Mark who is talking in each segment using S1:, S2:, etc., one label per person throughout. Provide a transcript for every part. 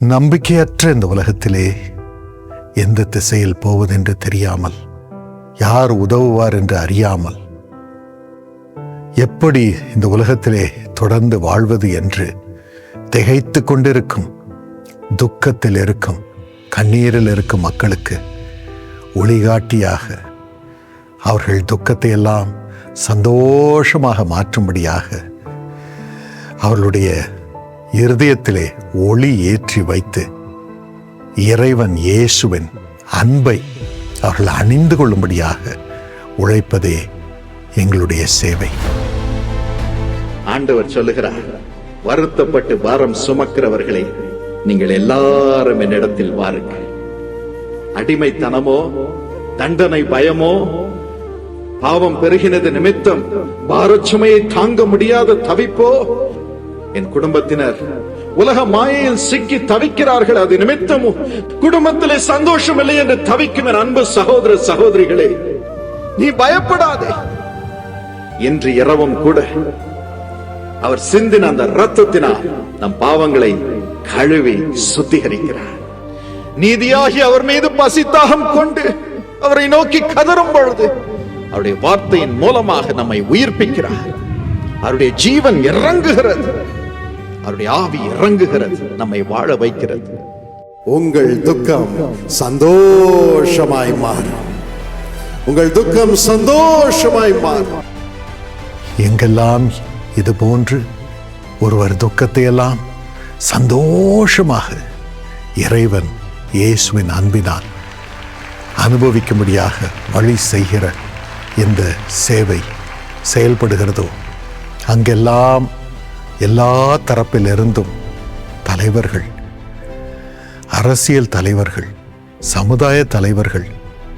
S1: நம்பிக்கையற்ற இந்த உலகத்திலே எந்த திசையில் போவதென்று தெரியாமல் யார் உதவுவார் என்று அறியாமல் எப்படி இந்த உலகத்திலே தொடர்ந்து வாழ்வது என்று திகைத்து கொண்டிருக்கும் துக்கத்தில் இருக்கும் கண்ணீரில் இருக்கும் மக்களுக்கு ஒளிகாட்டியாக அவர்கள் துக்கத்தை எல்லாம் சந்தோஷமாக மாற்றும்படியாக அவர்களுடைய இருதயத்திலே ஒளி ஏற்றி வைத்து இறைவன் இயேசுவின் அன்பை அவர்கள் அணிந்து கொள்ளும்படியாக உழைப்பதே எங்களுடைய சேவை.
S2: ஆண்டவர் சொல்லுகிறார் வருத்தப்பட்டு பாரம் சுமக்கிறவர்களை நீங்கள் எல்லாரும் என்னிடத்தில் வாருங்கள். அடிமைத்தனமோ தண்டனை பயமோ பாவம் பெருகினது நிமித்தம் பாரச்சுமையை தாங்க முடியாத தவிப்போ என் குடும்பத்தினர் உலக மாயையில் சிக்கி தவிக்கிறார்கள். அது நிமித்தம் குடும்பத்திலே சந்தோஷம் இல்லை என்று தவிக்கும் என் அன்பு சகோதர சகோதரிகளே. நீ பயப்படாதே. இன்று இரவும் கூட அவர் சிந்தின அந்த ரத்தத்தினால் நம் பாவங்களை கழுவி சுத்திகரிக்கிறார். நீதியாகி அவர் மீது பசித்தாகம் கொண்டு அவரை நோக்கி கதறும் பொழுது அவருடைய வார்த்தையின் மூலமாக நம்மை உயிர்ப்பிக்கிறார். அவருடைய ஜீவன் இறங்குகிறது. அவருடைய ஆவி இறங்குகிறது நம்மை வாழ வைக்கிறது.
S3: உங்கள் துக்கம் சந்தோஷமாய் மாறும். உங்கள் துக்கம் சந்தோஷமாய் மாறும்.
S1: எங்கெல்லாம் இது போன்று ஒருவர் துக்கத்தை எல்லாம் சந்தோஷமாக இறைவன் இயேசுவின் அன்பினால் அனுபவிக்கும்படியாக வழி செய்கிற இந்த சேவை செயல்படுகிறதோ அங்கெல்லாம் எல்லா தரப்பிலிருந்தும் தலைவர்கள் அரசியல் தலைவர்கள் சமுதாய தலைவர்கள்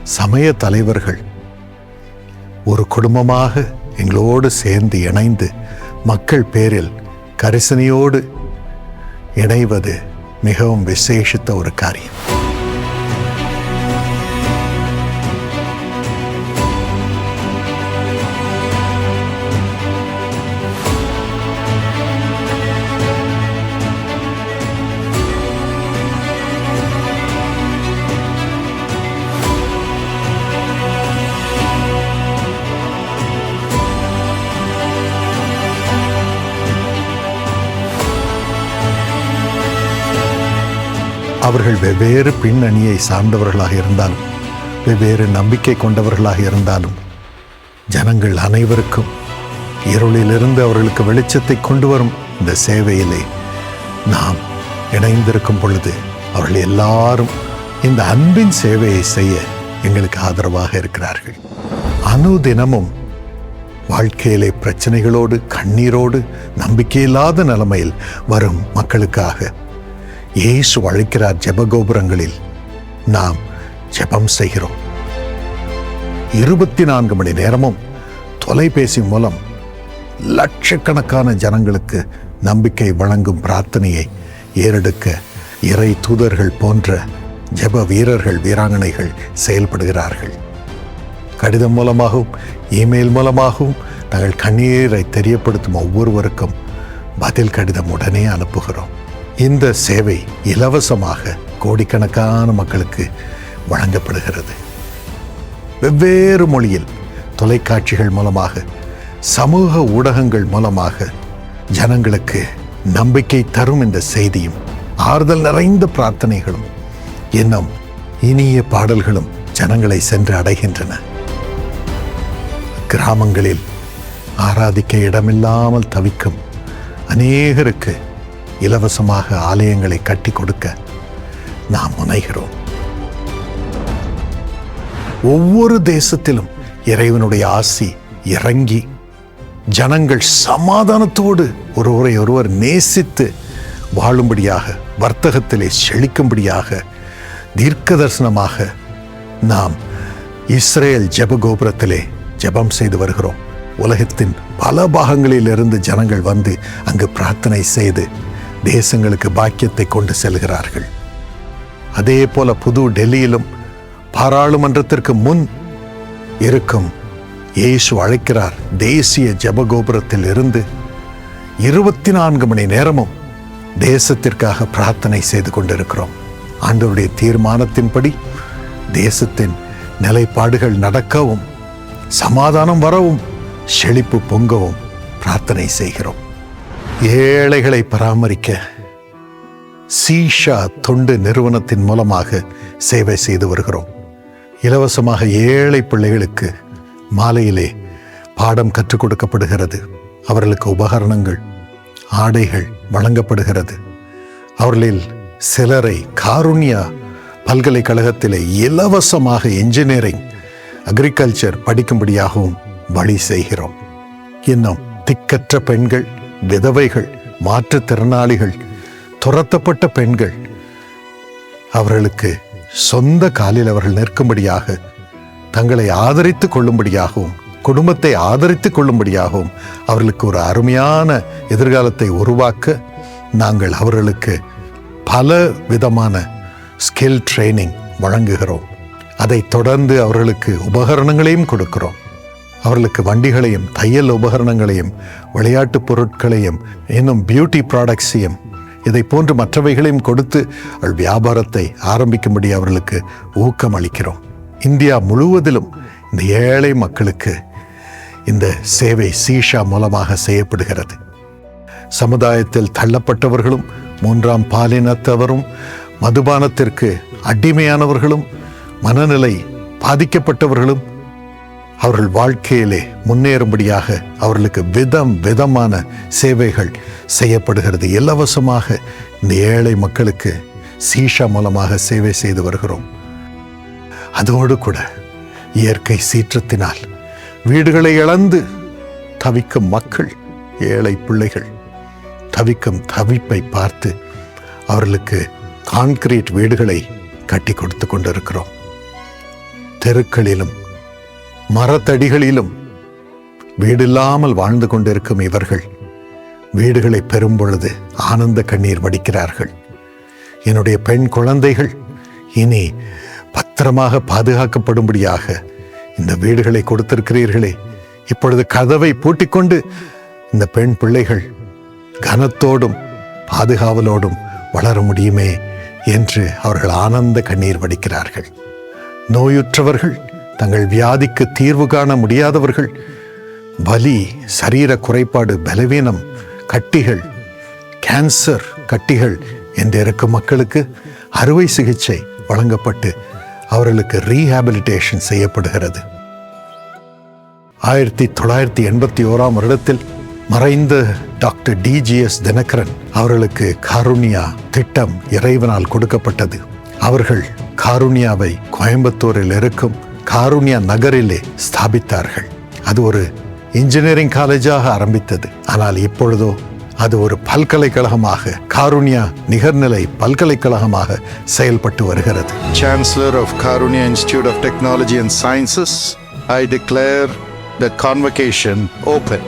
S1: சமய தலைவர்கள் ஒரு குடும்பமாக எங்களோடு சேர்ந்து இணைந்து மக்கள் பேரில் கரிசனையோடு இணைவது மிகவும் விசேஷித்த ஒரு காரியம். அவர்கள் வெவ்வேறு பின்னணியை சார்ந்தவர்களாக இருந்தாலும் வெவ்வேறு நம்பிக்கை கொண்டவர்களாக இருந்தாலும் ஜனங்கள் அனைவருக்கும் இருளிலிருந்து அவர்களுக்கு வெளிச்சத்தை கொண்டு வரும் இந்த சேவையிலே நாம் இணைந்திருக்கும் பொழுது அவர்கள் எல்லாரும் இந்த அன்பின் சேவையை செய்ய எங்களுக்கு ஆதரவாக இருக்கிறார்கள். அனுதினமும் வாழ்க்கையிலே பிரச்சனைகளோடு கண்ணீரோடு நம்பிக்கையில்லாத நிலைமையில் வரும் மக்களுக்காக இயேசு அழைக்கிறார் ஜெபகோபுரங்களில். நாம் ஜெபம் செய்கிறோம். இருபத்தி நான்கு மணி நேரமும் தொலைபேசி மூலம் லட்சக்கணக்கான ஜனங்களுக்கு நம்பிக்கை வழங்கும் பிரார்த்தனையை ஏறெடுக்க இறை தூதர்கள் போன்ற ஜெப வீரர்கள் வீராங்கனைகள் செயல்படுகிறார்கள். கடிதம் மூலமாகவும் இமெயில் மூலமாகவும் நாங்கள் கண்ணீரை தெரியப்படுத்தும் ஒவ்வொருவருக்கும் பதில் கடிதம் உடனே அனுப்புகிறோம். இந்த சேவை இலவசமாக கோடிக்கணக்கான மக்களுக்கு வழங்கப்படுகிறது. வெவ்வேறு மொழியில் தொலைக்காட்சிகள் மூலமாக சமூக ஊடகங்கள் மூலமாக ஜனங்களுக்கு நம்பிக்கை தரும் இந்த செய்தியும் ஆறுதல் நிறைந்த பிரார்த்தனைகளும் இன்னும் இனிய பாடல்களும் ஜனங்களை சென்று அடைகின்றன. கிராமங்களில் ஆராதிக்க இடமில்லாமல் தவிக்கும் அநேகருக்கு இலவசமாக ஆலயங்களை கட்டி கொடுக்க நாம் முனைகிறோம். ஒவ்வொரு தேசத்திலும் இறைவனுடைய ஆசி இறங்கி ஜனங்கள் சமாதானத்தோடு ஒருவரை ஒருவர் நேசித்து வாழும்படியாக வர்த்தகத்திலே செழிக்கும்படியாக தீர்க்க தரிசனமாக நாம் இஸ்ரேல் ஜபகோபுரத்திலே ஜெபம் செய்து வருகிறோம். உலகத்தின் பல பாகங்களிலிருந்து ஜனங்கள் வந்து அங்கு பிரார்த்தனை செய்து தேசங்களுக்கு பாக்கியத்தை கொண்டு செல்கிறார்கள். அதே போல புது டெல்லியிலும் பாராளுமன்றத்திற்கு முன் இருக்கும் இயேசு அழைக்கிறார் தேசிய ஜபகோபுரத்தில் இருந்து இருபத்தி நான்கு மணி நேரமும் தேசத்திற்காக பிரார்த்தனை செய்து கொண்டிருக்கிறோம். ஆண்டவருடைய தீர்மானத்தின்படி தேசத்தின் நிலைப்பாடுகள் நடக்கவும் சமாதானம் வரவும் செழிப்பு பொங்கவும் பிரார்த்தனை செய்கிறோம். ஏழைகளை பராமரிக்க சீஷா தொண்டு நிறுவனத்தின் மூலமாக சேவை செய்து வருகிறோம். இலவசமாக ஏழை பிள்ளைகளுக்கு மாலையிலே பாடம் கற்றுக் கொடுக்கப்படுகிறது. அவர்களுக்கு உபகரணங்கள் ஆடைகள் வழங்கப்படுகிறது. அவர்களில் சிலரை காருண்யா பல்கலைக்கழகத்திலே இலவசமாக இன்ஜினியரிங் அக்ரிகல்ச்சர் படிக்கும்படியாகவும் வழி செய்கிறோம். இன்னும் திக்கற்ற பெண்கள் விதவைகள் மாற்றுத்திறனாளிகள் துரத்தப்பட்ட பெண்கள். அவர்களுக்கு சொந்த காலில் அவர்கள் நிற்கும்படியாக தங்களை ஆதரித்துக் கொள்ளும்படியாகவும் குடும்பத்தை ஆதரித்துக் கொள்ளும்படியாகவும் அவர்களுக்கு ஒரு அருமையான எதிர்காலத்தை உருவாக்க நாங்கள் அவர்களுக்கு பல விதமான ஸ்கில் ட்ரைனிங் வழங்குகிறோம். அதை தொடர்ந்து அவர்களுக்கு உபகரணங்களையும் கொடுக்கிறோம். அவர்களுக்கு வண்டிகளையும் தையல் உபகரணங்களையும் விளையாட்டுப் பொருட்களையும் இன்னும் பியூட்டி ப்ராடக்ட்ஸையும் இதை போன்று மற்றவைகளையும் கொடுத்து அவள் வியாபாரத்தை ஆரம்பிக்கும்படி அவர்களுக்கு ஊக்கம் அளிக்கிறோம். இந்தியா முழுவதிலும் இந்த ஏழை மக்களுக்கு இந்த சேவை சீஷா மூலமாக செய்யப்படுகிறது. சமுதாயத்தில் தள்ளப்பட்டவர்களும் மூன்றாம் பாலினத்தவரும் மதுபானத்திற்கு அடிமையானவர்களும் மனநிலை பாதிக்கப்பட்டவர்களும் அவர்கள் வாழ்க்கையிலே முன்னேறும்படியாக அவர்களுக்கு விதம் விதமான சேவைகள் செய்யப்படுகிறது. இலவசமாக இந்த ஏழை மக்களுக்கு சீஷா மூலமாக சேவை செய்து வருகிறோம். அதோடு கூட இயற்கை சீற்றத்தினால் வீடுகளை இழந்து தவிக்கும் மக்கள் ஏழை பிள்ளைகள் தவிக்கும் தவிப்பை பார்த்து அவர்களுக்கு கான்கிரீட் வீடுகளை கட்டி கொடுத்து கொண்டிருக்கிறோம். தெருக்களிலும் மரத்தடிகளிலும் வீடில்லாமல் வாழ்ந்து கொண்டிருக்கும் இவர்கள் வீடுகளை பெறும் பொழுது ஆனந்த கண்ணீர் வடிக்கிறார்கள். என்னுடைய பெண் குழந்தைகள் இனி பத்திரமாக பாதுகாக்கப்படும்படியாக இந்த வீடுகளை கொடுத்திருக்கிறீர்களே. இப்பொழுது கதவை பூட்டிக்கொண்டு இந்த பெண் பிள்ளைகள் கனத்தோடும் பாதுகாவலோடும் வளர முடியுமே என்று அவர்கள் ஆனந்த கண்ணீர் வடிக்கிறார்கள். நோயுற்றவர்கள் தங்கள் வியாதிக்கு தீர்வு காண முடியாதவர்கள் வலி சரீர குறைபாடு பலவீனம் கட்டிகள் கேன்சர் கட்டிகள் என்று இருக்கும் மக்களுக்கு அறுவை சிகிச்சை வழங்கப்பட்டு அவர்களுக்கு ரீஹாபிலிட்டேஷன் செய்யப்படுகிறது. ஆயிரத்தி தொள்ளாயிரத்தி எண்பத்தி ஓராம் வருடத்தில் மறைந்த டாக்டர் டிஜிஎஸ் தினகரன் அவர்களுக்கு காருண்யா திட்டம் இறைவனால் கொடுக்கப்பட்டது. அவர்கள் காருண்யாவை கோயம்புத்தூரில் இருக்கும் காருண்யா நகரிலே ஸ்தாபித்தார்கள் அது ஒரு இன்ஜினியரிங் காலேஜாக ஆரம்பித்தது ஆனால் இப்பொழுதோ அது ஒரு பல்கலைக்கழகமாக காருண்யா நிகர்நிலை பல்கலைக்கழகமாக செயல்பட்டு வருகிறது
S4: Chancellor of Karunya Institute of Technology and Sciences, I declare the convocation open.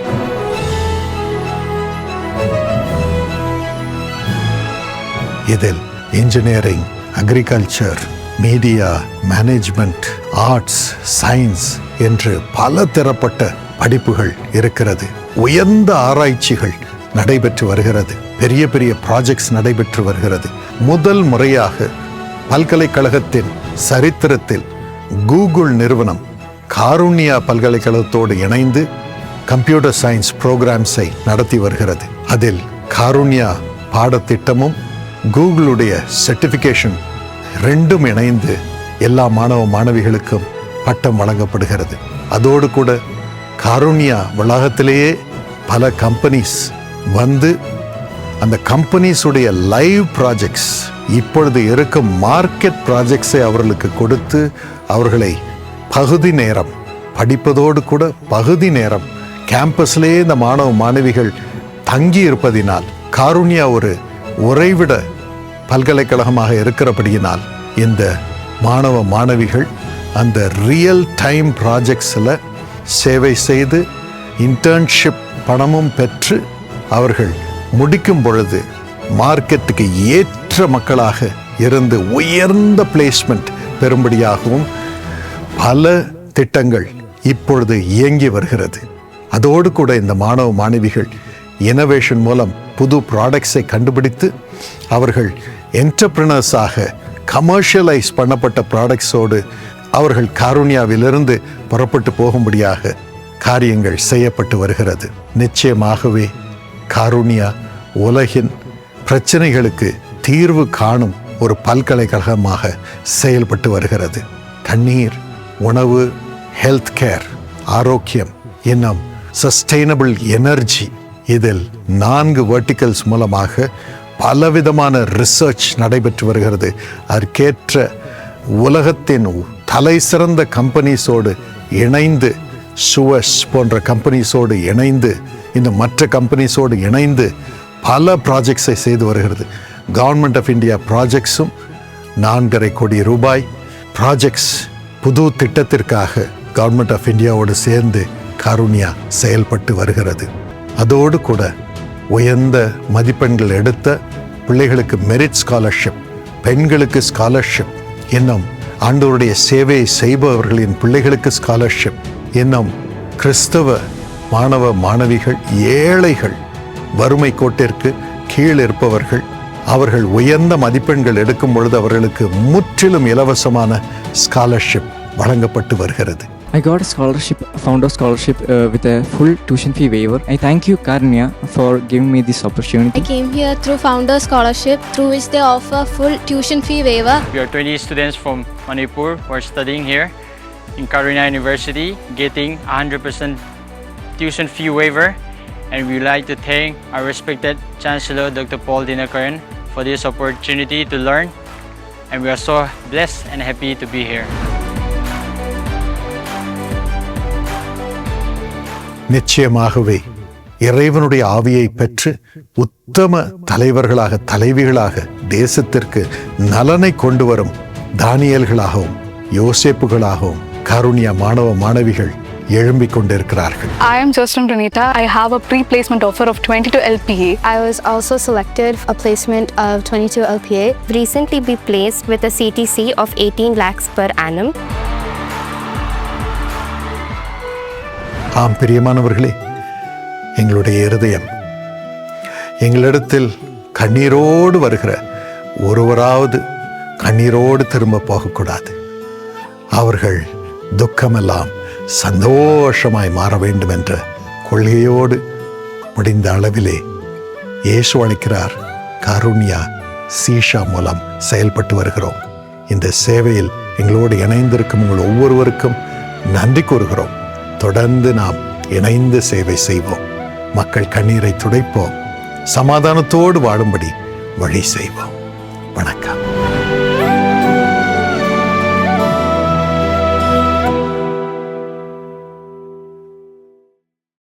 S1: இதில் engineering agriculture media management arts science என்று பல தரப்பட்ட படிப்புகள் இருக்கிறது. உயர்ந்த ஆராய்ச்சிகள் நடைபெற்று வருகிறது. பெரிய பெரிய ப்ராஜெக்ட்ஸ் நடைபெற்று வருகிறது. முதல் முறையாக பல்கலைக்கழகத்தின் சரித்திரத்தில் கூகுள் நிறுவனம் காருண்யா பல்கலைக்கழகத்தோடு இணைந்து கம்ப்யூட்டர் சயின்ஸ் ப்ரோக்ராம்ஸை நடத்தி வருகிறது. அதில் காருண்யா பாடத்திட்டமும் கூகுளுடைய சர்டிஃபிகேஷன் ரெண்டும் இணைந்து எல்லா மாணவ மாணவிகளுக்கும் பட்டம் வழங்கப்படுகிறது. அதோடு கூட காருண்யா வளாகத்திலேயே பல கம்பெனிஸ் வந்து அந்த கம்பெனிஸுடைய லைவ் ப்ராஜெக்ட்ஸ் இப்பொழுது இருக்கும் மார்க்கெட் ப்ராஜெக்ட்ஸை அவர்களுக்கு கொடுத்து அவர்களை பகுதி நேரம் படிப்பதோடு கூட பகுதி நேரம் கேம்பஸ்லேயே இந்த மாணவ மாணவிகள் தங்கி இருப்பதினால் காருண்யா ஒரு உறைவிட பல்கலைக்கழகமாக இருக்கிறபடியினால் இந்த மாணவ மாணவிகள் அந்த ரியல் டைம் ப்ராஜெக்ட்ஸில் சேவை செய்து இன்டர்ன்ஷிப் பணமும் பெற்று அவர்கள் முடிக்கும் பொழுது மார்க்கெட்டுக்கு ஏற்ற மக்களாக இருந்து உயர்ந்த பிளேஸ்மெண்ட் பெறும்படியாகவும் பல திட்டங்கள் இப்பொழுது இயங்கி வருகிறது. அதோடு கூட இந்த மாணவ மாணவிகள் இனோவேஷன் மூலம் புது ப்ராடக்ட்ஸை கண்டுபிடித்து அவர்கள் என்டர்பிரினர்ஸாக கமர்ஷியலைஸ் பண்ணப்பட்ட ப்ராடக்ட்ஸோடு அவர்கள் காருண்யாவிலிருந்து புறப்பட்டு போகும்படியாக காரியங்கள் செய்யப்பட்டு வருகிறது. நிச்சயமாகவே காருண்யா உலகின் பிரச்சனைகளுக்கு தீர்வு காணும் ஒரு பல்கலைக்கழகமாக செயல்பட்டு வருகிறது. தண்ணீர் உணவு ஹெல்த் கேர் ஆரோக்கியம் இன்னும் சஸ்டைனபிள் எனர்ஜி இதில் நான்கு வேர்டிக்கல்ஸ் மூலமாக பலவிதமான ரிசர்ச் நடைபெற்று வருகிறது. அதற்கேற்ற உலகத்தின் தலை சிறந்த கம்பெனிஸோடு இணைந்து சுவஸ் போன்ற கம்பெனிஸோடு இணைந்து இன்னும் மற்ற கம்பெனிஸோடு இணைந்து பல ப்ராஜெக்ட்ஸை செய்து வருகிறது. கவர்மெண்ட் ஆஃப் இந்தியா ப்ராஜெக்ட்ஸும் நான்கரை கோடி ரூபாய் ப்ராஜெக்ட்ஸ் புது திட்டத்திற்காக கவர்மெண்ட் ஆஃப் இந்தியாவோடு சேர்ந்து கருணியா செயல்பட்டு வருகிறது. அதோடு கூட உயர்ந்த மதிப்பெண்கள் எடுத்த பிள்ளைகளுக்கு மெரிட் ஸ்காலர்ஷிப் பெண்களுக்கு ஸ்காலர்ஷிப் இன்னும் ஆண்டவருடைய சேவையை செய்பவர்களின் பிள்ளைகளுக்கு ஸ்காலர்ஷிப் இன்னும் கிறிஸ்தவ மாணவ மாணவிகள் ஏழைகள் வறுமை கோட்டிற்கு கீழ் இருப்பவர்கள் அவர்கள் உயர்ந்த மதிப்பெண்கள் எடுக்கும் பொழுது அவர்களுக்கு முற்றிலும் இலவசமான ஸ்காலர்ஷிப் வழங்கப்பட்டு வருகிறது.
S5: I got a scholarship, founder scholarship uh, with a full tuition fee waiver. I thank you, Karnya, for giving me this opportunity.
S6: I came here through Founder Scholarship, through which they offer full tuition fee waiver.
S7: We are 20 students from Manipur who are studying here in Karuna University, getting 100% tuition fee waiver. And we would like to thank our respected Chancellor Dr. Paul Dinakaran for this opportunity to learn. And we are so blessed and happy to be here.
S1: நிச்சயமாகவே இறைவனுடைய ஆவியை பெற்று உத்தம தலைவர்களாக தலைவிகளாக தேசத்திற்கு நலனை கொண்டு வரும் தானியல்களாகவும் யோசேப்புகளாகவும் கருணியா மாணவ மாணவிகள் எழும்பிக் கொண்டிருக்கிறார்கள்
S8: I am Justin Renita. I have a pre-placement offer of 22 LPA.
S6: I was also selected a placement of 22 LPA.
S9: recently be placed with a CTC of 18 lakhs per annum.
S1: ஆம் பிரியமானவர்களே எங்களுடைய இருதயம் எங்களிடத்தில் கண்ணீரோடு வருகிற ஒருவராவது கண்ணீரோடு திரும்ப போகக்கூடாது. அவர்கள் துக்கமெல்லாம் சந்தோஷமாய் மாற வேண்டும் என்ற கொள்கையோடு முடிந்த அளவிலே இயேசு அழைக்கிறார் கருண்யா சீஷா மூலம் செயல்பட்டு வருகிறோம். இந்த சேவையில் எங்களோடு இணைந்திருக்கும் உங்கள் ஒவ்வொருவருக்கும் நன்றி கூறுகிறோம். தொடர்ந்து நாம் இணைந்து சேவை செய்வோம். மக்கள் கண்ணீரை துடைப்போம். சமாதானத்தோடு வாழும்படி வழி செய்வோம். வணக்கம்.